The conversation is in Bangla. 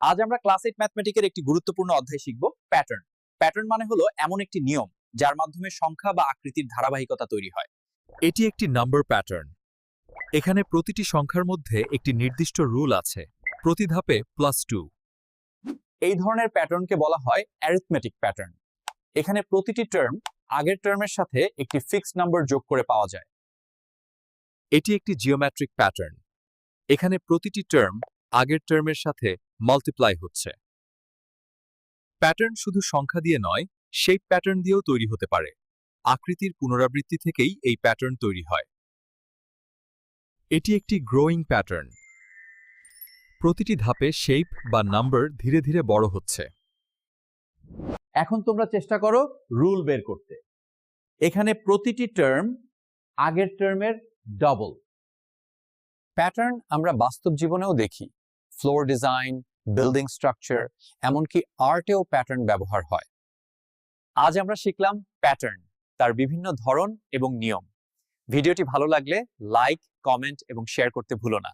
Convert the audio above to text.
আজ আমরা ক্লাস এইট ম্যাথমেটিকের একটি গুরুত্বপূর্ণ অধ্যায় শিখব প্যাটার্ন প্যাটার্ন মানে হলো এমন একটি নিয়ম যার মাধ্যমে সংখ্যা বা আকৃতির ধারাবাহিকতা তৈরি হয়। এটি একটি নাম্বার প্যাটার্ন এখানে প্রতিটি সংখ্যার মধ্যে একটি নির্দিষ্ট রুল আছে। প্রতি ধাপে প্লাস টু এই ধরনের প্যাটার্নকে বলা হয় অ্যারিথমেটিক প্যাটার্ন এখানে প্রতিটি টার্ম আগের টার্মের সাথে একটি ফিক্সড নাম্বার যোগ করে পাওয়া যায়। এটি একটি জিওমেট্রিক প্যাটার্ন এখানে প্রতিটি টার্ম আগের টার্মের সাথে মাল্টিপ্লাই হচ্ছে। প্যাটার্ন শুধু সংখ্যা দিয়ে নয় শেপ প্যাটার্ন দিয়েও তৈরি হতে পারে। আকৃতির পুনরাবৃত্তি থেকেই এই প্যাটার্ন তৈরি হয়। এটি একটি গ্রোয়িং প্যাটার্ন প্রতিটি ধাপে শেপ বা নাম্বার ধীরে ধীরে বড় হচ্ছে। এখন তোমরা চেষ্টা করো রুল বের করতে। এখানে প্রতিটি টার্ম আগের টার্মের ডবল প্যাটার্ন আমরা বাস্তব জীবনেও দেখি। ফ্লোর ডিজাইন বিল্ডিং স্ট্রাকচার এমনকি আর্টেও প্যাটার্ন ব্যবহার হয়। আজ আমরা শিখলাম প্যাটার্ন তার বিভিন্ন ধরন এবং নিয়ম। ভিডিওটি ভালো লাগলে লাইক কমেন্ট এবং শেয়ার করতে ভুলো না।